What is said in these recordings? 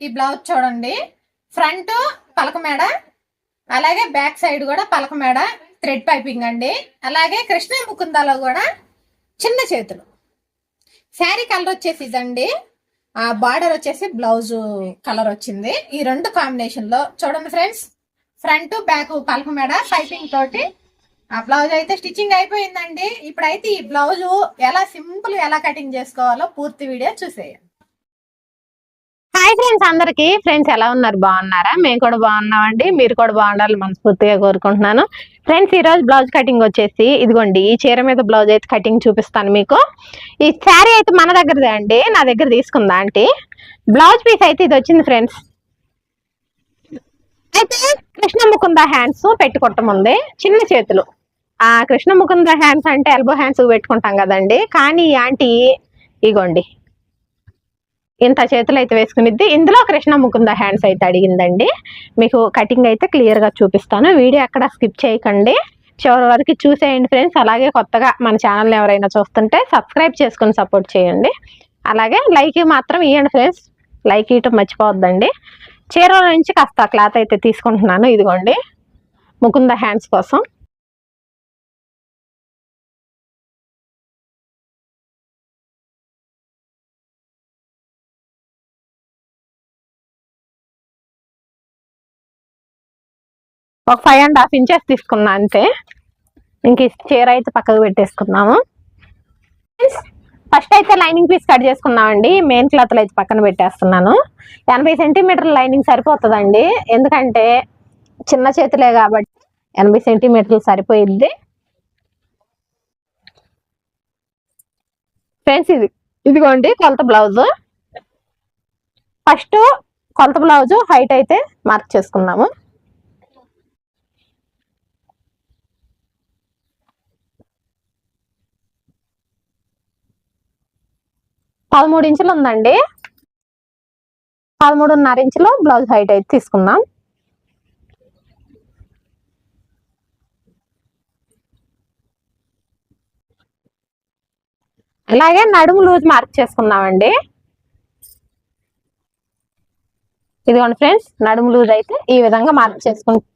ఈ బ్లౌజ్ చూడండి. ఫ్రంట్ పలక మేడ అలాగే బ్యాక్ సైడ్ కూడా పలక మేడ థ్రెడ్ పైపింగ్ అండి. అలాగే కృష్ణ ముకుందాలో కూడా చిన్న చేతులు. శారీ కలర్ వచ్చేసి ఇదండి. ఆ బార్డర్ వచ్చేసి బ్లౌజ్ కలర్ వచ్చింది. ఈ రెండు కాంబినేషన్లో చూడండి ఫ్రెండ్స్. ఫ్రంట్ బ్యాక్ పలక మేడ పైపింగ్ తోటి ఆ బ్లౌజ్ అయితే స్టిచ్చింగ్ అయిపోయిందండి. ఇప్పుడైతే ఈ బ్లౌజ్ ఎలా సింపుల్ ఎలా కటింగ్ చేసుకోవాలో పూర్తి వీడియో చూసేయండి. హాయ్ ఫ్రెండ్స్ అందరికి. ఫ్రెండ్స్ ఎలా ఉన్నారు? బాగున్నారా? మేము కూడా బాగున్నామండి. మీరు కూడా బాగుండాలి మనస్ఫూర్తిగా కోరుకుంటున్నాను. ఫ్రెండ్స్ ఈ రోజు బ్లౌజ్ కటింగ్ వచ్చేసి ఇదిగోండి ఈ చీర మీద బ్లౌజ్ అయితే కటింగ్ చూపిస్తాను మీకు. ఈ శారీ అయితే మన దగ్గరదే అండి. నా దగ్గర తీసుకుందా ఆంటీ? బ్లౌజ్ పీస్ అయితే ఇది వచ్చింది ఫ్రెండ్స్ అయితే కృష్ణ ముకుంద హ్యాండ్స్ పెట్టుకోవటం ఉంది. చిన్న చేతులు. ఆ కృష్ణ ముకుంద హ్యాండ్స్ అంటే ఎల్బో హ్యాండ్స్ పెట్టుకుంటాం కదండి. కానీ ఈ ఆంటీ ఇగోండి. ఇంత చేతులు అయితే వేసుకునిద్ది. ఇందులో కృష్ణ ముకుంద హ్యాండ్స్ అయితే అడిగిందండి. మీకు కటింగ్ అయితే క్లియర్గా చూపిస్తాను. వీడియో ఎక్కడ స్కిప్ చేయకండి. చివరి వరకు చూసేయండి ఫ్రెండ్స్. అలాగే కొత్తగా మన ఛానల్ ఎవరైనా చూస్తుంటే సబ్స్క్రైబ్ చేసుకొని సపోర్ట్ చేయండి. అలాగే లైక్ మాత్రం ఇవ్వండి ఫ్రెండ్స్. లైక్ ఇవ్వటం మర్చిపోవద్దండి. చీరల నుంచి కాస్త క్లాత్ అయితే తీసుకుంటున్నాను. ఇదిగోండి. ముకుంద హ్యాండ్స్ కోసం. ఒక ఫైవ్ అండ్ హాఫ్ ఇంచెస్ తీసుకున్నా అంతే. ఇంక చీర అయితే పక్కకు పెట్టేసుకున్నాము. ఫస్ట్ అయితే లైనింగ్ పీస్ కట్ చేసుకున్నామండి. మెయిన్ క్లాత్లు అయితే పక్కన పెట్టేస్తున్నాను. ఎనభై సెంటీమీటర్ల లైనింగ్ సరిపోతుందండి. ఎందుకంటే చిన్న చేతులే కాబట్టి ఎనభై సెంటీమీటర్లు సరిపోయిద్ది. ఫ్రెండ్స్ ఇది ఇదిగోండి కొలత బ్లౌజ్ ఫస్ట్ కొలత బ్లౌజ్ హైట్ అయితే మార్క్ చేసుకున్నాము. పదమూడు ఇంచులు ఉందండి. పదమూడున్నర ఇంచులు బ్లౌజ్ హైట్ అయితే తీసుకున్నాం అలాగే నడుము లూజ్ మార్క్ చేసుకున్నామండి ఇదిగోండి ఫ్రెండ్స్ నడుము లూజ్ అయితే ఈ విధంగా మార్క్ చేసుకుంటే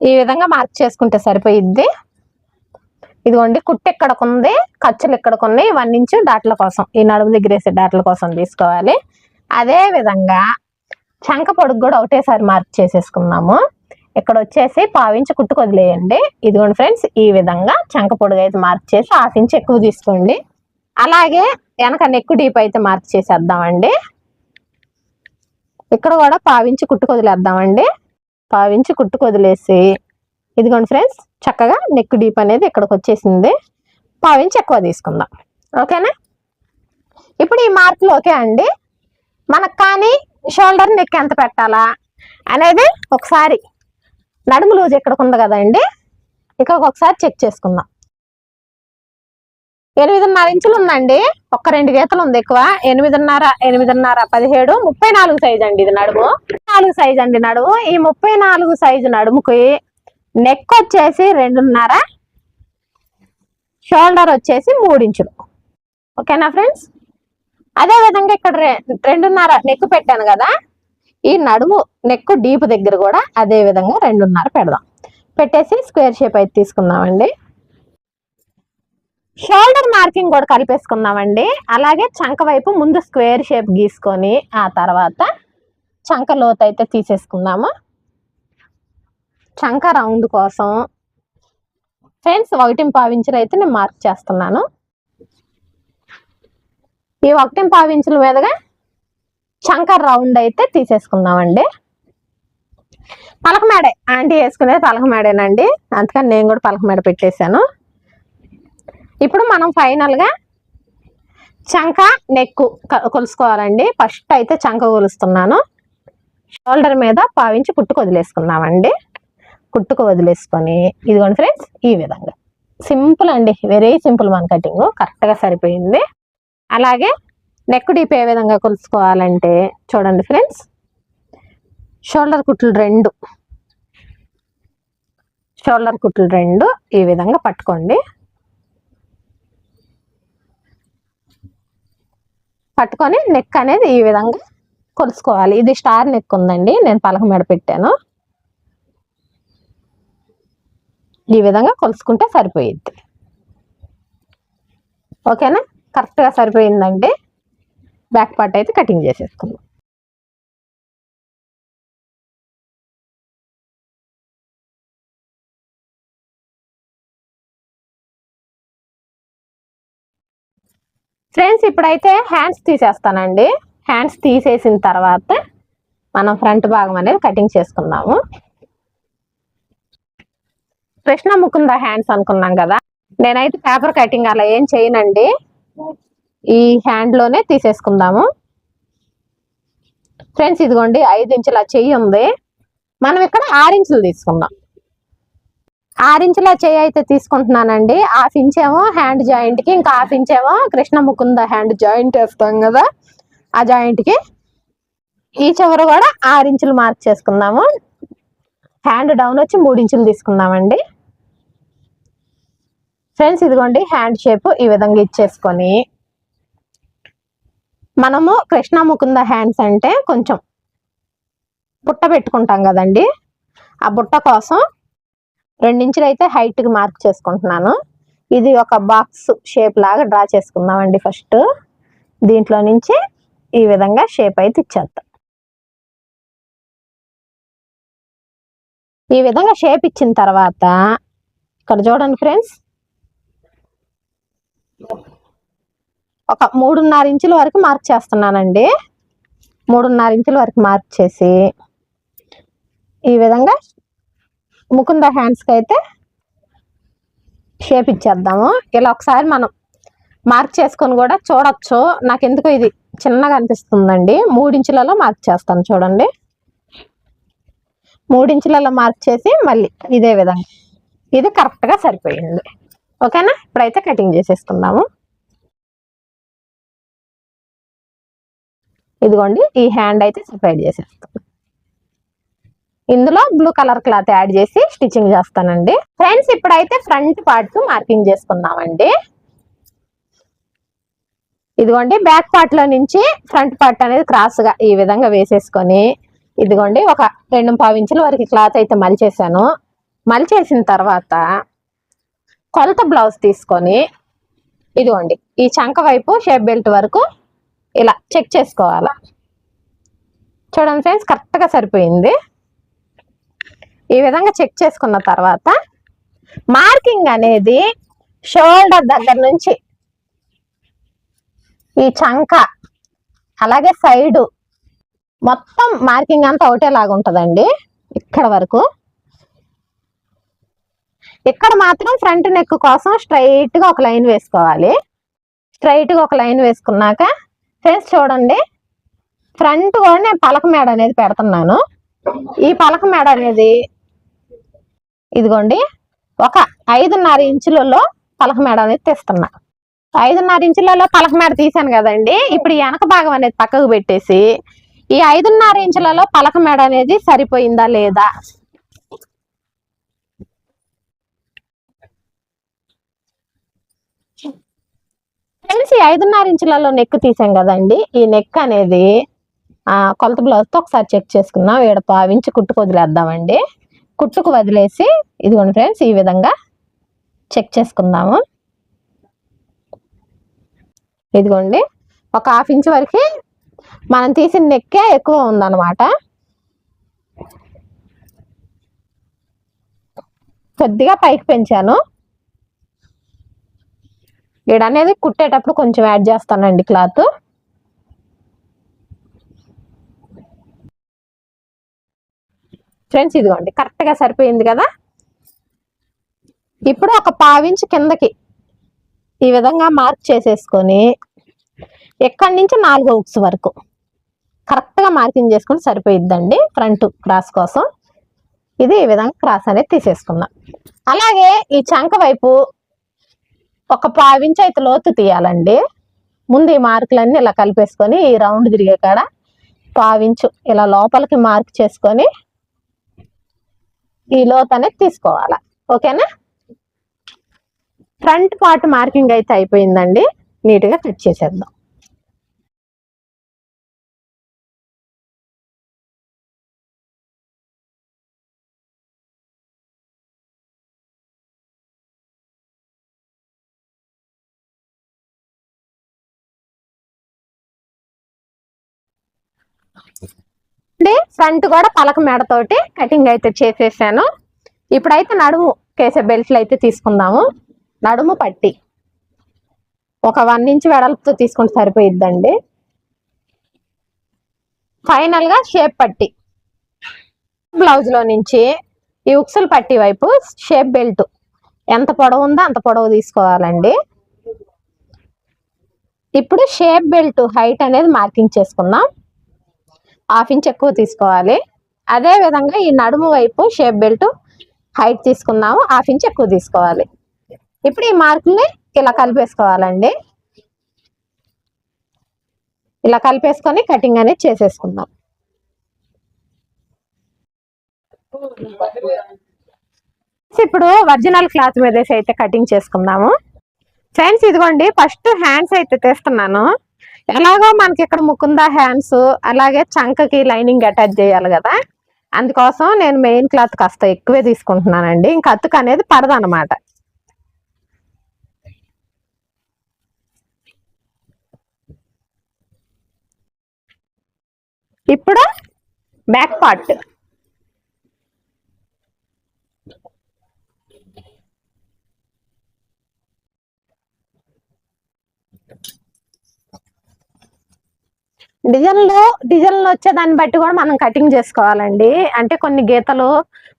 ఈ విధంగా మార్క్ చేసుకుంటే సరిపోయిద్ది. ఇదిగోండి కుట్టు ఎక్కడకు ఉంది ఖర్చులు ఎక్కడికి ఉన్నాయి వన్ ఇంచు డాట్ల కోసం ఈ నడుము దగ్గర వేసే డాట్ల కోసం తీసుకోవాలి. అదే విధంగా చంక పొడుగు కూడా ఒకటేసారి మార్క్ చేసేసుకున్నాము ఇక్కడ వచ్చేసి పావించి కుట్టు వదిలేయండి. ఇదిగోండి ఫ్రెండ్స్ ఈ విధంగా చంక పొడుగు అయితే మార్క్ చేసి హాఫ్ ఇంచ్ ఎక్కువ తీసుకోండి. అలాగే వెనక నెక్కు డీప్ అయితే మార్క్ చేసేద్దామండి. ఇక్కడ కూడా పావించి కుట్టుకొదిలేద్దామండి పావించి కుట్టుకొదిలేసి ఇదిగోండి ఫ్రెండ్స్ చక్కగా నెక్ డీప్ అనేది ఇక్కడికి వచ్చేసింది. పావించి ఎక్కువ తీసుకుందాం. ఓకేనా ఇప్పుడు ఈ మార్కులు ఓకే అండి. మనకు కానీ షోల్డర్ నెక్ ఎంత పెట్టాలా అనేది ఒకసారి నడుము లూజ్ ఎక్కడికి ఉంది కదండి. ఇక్కడ ఒకసారి చెక్ చేసుకుందాం. ఎనిమిదిన్నర ఇంచులు ఉందండి. ఒక్క రెండు గీతలు ఉంది ఎక్కువ. ఎనిమిదిన్నర ఎనిమిదిన్నర పదిహేడు ముప్పై నాలుగు సైజ్ అండి ఇది నడుము. నాలుగు సైజ్ అండి నడుము. ఈ ముప్పై నాలుగు సైజు నడుముకి నెక్ వచ్చేసి రెండున్నర షోల్డర్ వచ్చేసి మూడించులు. ఓకేనా ఫ్రెండ్స్ అదే విధంగా ఇక్కడ రెండున్నర నెక్ పెట్టాను కదా ఈ నడుము నెక్ డీప్ దగ్గర కూడా అదే విధంగా రెండున్నర పెడదాం. పెట్టేసి స్క్వేర్ షేప్ అయితే తీసుకుందామండి. షోల్డర్ మార్కింగ్ కూడా కలిపేసుకుందామండి. అలాగే చంక వైపు ముందు స్క్వేర్ షేప్ గీసుకొని ఆ తర్వాత చంక లోతు అయితే తీసేసుకుందాము. చంక రౌండ్ కోసం ఫ్రెండ్స్ ఒకటి పావించులు అయితే నేను మార్క్ చేస్తున్నాను. ఈ ఒకటి పావించుల మీదుగా చంక రౌండ్ అయితే తీసేసుకుందామండి. పలకమేడే ఆంటీ వేసుకునేది పలకమేడేనండి. అందుకని నేను కూడా పలకమేడ పెట్టేశాను. ఇప్పుడు మనం ఫైనల్గా చంక నెక్కు కొలుసుకోవాలండి. ఫస్ట్ అయితే చంక కొలుస్తున్నాను. షోల్డర్ మీద పావించి పుట్టుకు వదిలేసుకున్నామండి కుట్టుకు వదిలేసుకొని ఇదిగోండి ఫ్రెండ్స్ ఈ విధంగా. సింపుల్ అండి వెరీ సింపుల్ మన కటింగ్. కరెక్ట్గా సరిపోయింది. అలాగే నెక్ డీప్ ఏ విధంగా కొలుసుకోవాలంటే చూడండి ఫ్రెండ్స్ షోల్డర్ కుట్లు రెండు. షోల్డర్ కుట్లు రెండు ఈ విధంగా పట్టుకోండి. పట్టుకొని నెక్ అనేది ఈ విధంగా కొలుసుకోవాలి. ఇది స్టార్ నెక్ ఉందండి నేను పలక మెడ పెట్టాను. ఈ విధంగా కొలుసుకుంటే సరిపోయిద్ది. ఓకేనా? కరెక్ట్గా సరిపోయిందండి. బ్యాక్ పార్ట్ అయితే కటింగ్ చేసేసుకుందాం. ఫ్రెండ్స్ ఇప్పుడైతే హ్యాండ్స్ తీసేస్తానండి. హ్యాండ్స్ తీసేసిన తర్వాత మనం ఫ్రంట్ భాగం అనేది కటింగ్ చేసుకుందాము కృష్ణ ముకుంద హ్యాండ్స్ అనుకున్నాం కదా. నేనైతే పేపర్ కటింగ్ అలా ఏం చేయనండి. ఈ హ్యాండ్లోనే తీసేసుకుందాము. ఫ్రెండ్స్ ఇదిగోండి ఐదు ఇంచుల చెయ్యి ఉంది. మనం ఇక్కడ ఆరు ఇంచులు తీసుకుందాం. ఆరు ఇంచుల చెయ్యి అయితే తీసుకుంటున్నానండి. హాఫ్ ఇంచ్ ఏమో హ్యాండ్ జాయింట్కి ఇంకా హాఫ్ ఇంచ్ ఏమో కృష్ణ ముకుంద హ్యాండ్ జాయింట్ వేస్తాం కదా. ఆ జాయింట్కి. ఈ చివర కూడా ఆరు ఇంచులు మార్క్ చేసుకుందాము. హ్యాండ్ డౌన్ వచ్చి మూడు ఇంచులు తీసుకుందామండి. ఫ్రెండ్స్ ఇదిగోండి హ్యాండ్ షేప్ ఈ విధంగా ఇచ్చేసుకొని మనము కృష్ణ ముకుంద హ్యాండ్స్ అంటే కొంచెం బుట్ట పెట్టుకుంటాం కదండి. ఆ బుట్ట కోసం రెండించులు అయితే హైట్కి మార్క్ చేసుకుంటున్నాను. ఇది ఒక బాక్స్ షేప్ లాగా డ్రా చేసుకుందామండి ఫస్ట్ దీంట్లో నుంచి ఈ విధంగా షేప్ అయితే ఇచ్చేద్దాం. ఈ విధంగా షేప్ ఇచ్చిన తర్వాత ఇక్కడ చూడండి ఫ్రెండ్స్ ఒక మూడున్నర ఇంచుల వరకు మార్క్ చేస్తున్నానండి. మూడున్నర ఇంచుల వరకు మార్క్ చేసి ఈ విధంగా ముకుంద హ్యాండ్స్కి అయితే షేప్ ఇచ్చేద్దాము. ఇలా ఒకసారి మనం మార్క్ చేసుకొని కూడా చూడొచ్చు. నాకు ఎందుకు ఇది చిన్నగా అనిపిస్తుందండి. మూడించులలో మార్క్ చేస్తాను చూడండి. మూడించులలో మార్క్ చేసి మళ్ళీ ఇదే విధంగా. ఇది కరెక్ట్గా సరిపోయింది. ఓకేనా? ఇప్పుడైతే కటింగ్ చేసేసుకుందాము. ఇదిగోండి ఈ హ్యాండ్ అయితే సెపరేట్ చేసేస్తాం ఇందులో బ్లూ కలర్ క్లాత్ యాడ్ చేసి స్టిచ్చింగ్ చేస్తానండి. ఫ్రెండ్స్ ఇప్పుడైతే ఫ్రంట్ పార్ట్ మార్కింగ్ చేసుకుందామండి. ఇదిగోండి బ్యాక్ పార్ట్లో నుంచి ఫ్రంట్ పార్ట్ అనేది క్రాస్గా ఈ విధంగా వేసేసుకొని ఇదిగోండి ఒక రెండు పావు ఇంచుల వరకు క్లాత్ అయితే మలిచేసాను మలిచేసిన తర్వాత కొలత బ్లౌజ్ తీసుకొని ఇదిగోండి ఈ చంక వైపు షేప్ బెల్ట్ వరకు ఇలా చెక్ చేసుకోవాలి. చూడండి ఫ్రెండ్స్ కరెక్ట్గా సరిపోయింది. ఈ విధంగా చెక్ చేసుకున్న తర్వాత మార్కింగ్ అనేది షోల్డర్ దగ్గర నుంచి ఈ చంక అలాగే సైడు మొత్తం మార్కింగ్ అంతా ఒకటేలాగా ఉంటుందండి ఇక్కడ వరకు. ఇక్కడ మాత్రం ఫ్రంట్ నెక్ కోసం స్ట్రైట్గా ఒక లైన్ వేసుకోవాలి. స్ట్రైట్గా ఒక లైన్ వేసుకున్నాక ఫ్రెండ్స్ చూడండి ఫ్రంట్ కూడా నేను పలక మేడ అనేది పెడుతున్నాను. ఈ పలక మేడ అనేది ఇదిగోండి ఒక ఐదున్నర ఇంచులలో పలక మేడ అనేది తీస్తున్నా. ఐదున్నర ఇంచులలో పలక మేడ తీసాను కదండి ఇప్పుడు వెనక భాగం అనేది పక్కకు పెట్టేసి ఈ ఐదున్నర ఇంచులలో పలక మేడ అనేది సరిపోయిందా లేదా? ఐదున్నర ఇంచులలో నెక్ తీసాం కదండి. ఈ నెక్ అనేది కొలత బ్లౌజ్తో ఒకసారి చెక్ చేసుకుందాం. ఈడ పావించి కుట్టుకు వదిలేద్దామండి. కుట్టుకు వదిలేసి ఇదిగోండి ఫ్రెండ్స్ ఈ విధంగా చెక్ చేసుకుందాము. ఇదిగోండి ఒక హాఫ్ ఇంచ్ వరకు మనం తీసిన నెక్కే ఎక్కువ ఉందన్నమాట. కొద్దిగా పైకి పెంచాను. ఈడ అనేది కుట్టేటప్పుడు కొంచెం యాడ్ చేస్తానండి క్లాత్ ఫ్రెండ్స్ ఇదిగోండి కరెక్ట్గా సరిపోయింది కదా? ఇప్పుడు ఒక పావించి కిందకి ఈ విధంగా మార్క్ చేసేసుకొని ఎక్కడి నుంచి నాలుగో ఉక్స్ వరకు కరెక్ట్గా మార్కింగ్ చేసుకుని సరిపోయిద్దండి ఫ్రంట్ క్రాస్ కోసం. ఇది ఈ విధంగా క్రాస్ అనేది తీసేసుకుందాం. అలాగే ఈ చంక వైపు ఒక పావించి అయితే లోతు తీయాలండి. ముందు ఈ మార్కులన్నీ ఇలా కలిపేసుకొని ఈ రౌండ్ తిరిగే కాడ పావించు ఇలా లోపలికి మార్క్ చేసుకొని ఈ లోత్ అనేది తీసుకోవాలి. ఓకేనా? ఫ్రంట్ పార్ట్ మార్కింగ్ అయితే అయిపోయిందండి. నీట్గా కట్ చేసేద్దాం. అంటే ఫ్రంట్ కూడా పలక మెడతోటి కటింగ్ అయితే చేసేసాను. ఇప్పుడైతే నడుము కేసే బెల్ట్లు అయితే తీసుకుందాము. నడుము పట్టి ఒక వన్ ఇంచ్ వెడల్పుతో తీసుకుంటే సరిపోయిద్దండి. ఫైనల్గా షేప్ పట్టి బ్లౌజ్లో నుంచి ఈ ఉక్సలు పట్టి వైపు షేప్ బెల్ట్ ఎంత పొడవు ఉందో అంత పొడవు తీసుకోవాలండి. ఇప్పుడు షేప్ బెల్ట్ హైట్ అనేది మార్కింగ్ చేసుకుందాం. హాఫ్ ఇంచ్ ఎక్కువ తీసుకోవాలి. అదే విధంగా ఈ నడుము వైపు షేప్ బెల్ట్ హైట్ తీసుకుందాము. హాఫ్ ఇంచ్ ఎక్కువ తీసుకోవాలి. ఇప్పుడు ఈ మార్కుల్ని ఇలా కలిపేసుకోవాలండి. ఇలా కలిపేసుకొని కటింగ్ అనేది చేసేసుకుందాం. ఇప్పుడు ఒరిజినల్ క్లాత్ మీద అయితే కటింగ్ చేసుకుందాము. ఫ్రెండ్స్ ఇదిగోండి ఫస్ట్ హ్యాండ్స్ అయితే తీస్తున్నాను. ఎలాగో మనకి ఇక్కడ ముకుందా హ్యాండ్స్ అలాగే చంకకి లైనింగ్ అటాచ్ చేయాలి కదా. అందుకోసం నేను మెయిన్ క్లాత్ కాస్త ఎక్కువే తీసుకుంటున్నానండి. ఇంకా అతుకు అనేది పడదనమాట ఇప్పుడు బ్యాక్ పార్ట్. డిజైన్లు డిజైన్లు వచ్చే దాన్ని బట్టి కూడా మనం కటింగ్ చేసుకోవాలండి. అంటే కొన్ని గీతలు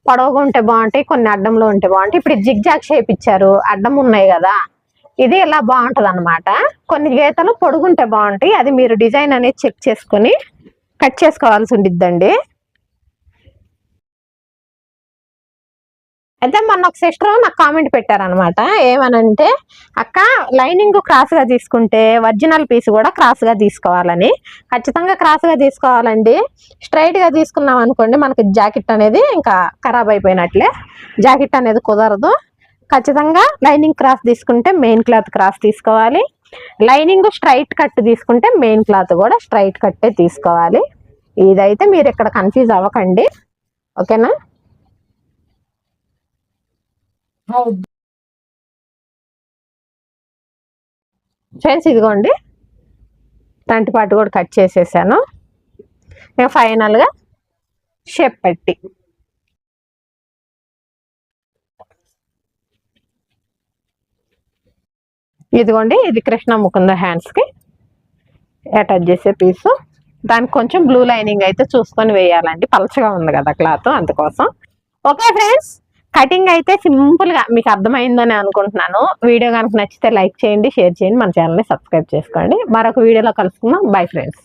పొడవుగా ఉంటే బాగుంటాయి కొన్ని అడ్డంలో ఉంటే బాగుంటాయి. ఇప్పుడు జిగ్ జాగ్ షేప్ ఇచ్చారు అడ్డం ఉన్నాయి కదా. ఇది ఇలా బాగుంటుంది అనమాట కొన్ని గీతలు పొడుగుంటే బాగుంటాయి అది మీరు డిజైన్ అనేది చెక్ చేసుకొని కట్ చేసుకోవాల్సి ఉండిద్దండి. అయితే మొన్న ఒక సిస్టర్ నాకు కామెంట్ పెట్టారనమాట ఏమనంటే అక్క లైనింగ్ క్రాస్గా తీసుకుంటే ఒరిజినల్ పీస్ కూడా క్రాస్గా తీసుకోవాలని. ఖచ్చితంగా క్రాస్గా తీసుకోవాలండి. స్ట్రైట్గా తీసుకున్నాం అనుకోండి మనకి జాకెట్ అనేది ఇంకా ఖరాబ్ అయిపోయినట్లే. జాకెట్ అనేది కుదరదు. ఖచ్చితంగా లైనింగ్ క్రాస్ తీసుకుంటే మెయిన్ క్లాత్ క్రాస్ తీసుకోవాలి. లైనింగ్ స్ట్రైట్ కట్ తీసుకుంటే మెయిన్ క్లాత్ కూడా స్ట్రైట్ కట్టే తీసుకోవాలి. ఇదైతే మీరు ఇక్కడ కన్ఫ్యూజ్ అవ్వకండి. ఓకేనా ఫ్రెండ్స్ ఇదిగోండి. తంటిపాటు కూడా కట్ చేసేసాను. ఇక ఫైనల్గా షేప్ పెట్టి ఇదిగోండి ఇది కృష్ణ ముకుంద హ్యాండ్స్కి అటాచ్ చేసే పీసు దానికి కొంచెం బ్లూ లైనింగ్ అయితే చూసుకొని వేయాలండి. పలచగా ఉంది కదా క్లాత్ అందుకోసం. ఓకే ఫ్రెండ్స్ కటింగ్ అయితే సింపుల్గా మీకు అర్థమైందని అనుకుంటున్నాను. వీడియో కనుక నచ్చితే లైక్ చేయండి షేర్ చేయండి మన ఛానల్ని సబ్స్క్రైబ్ చేసుకోండి. మరొక వీడియోలో కలుసుకుందాం. Bye friends.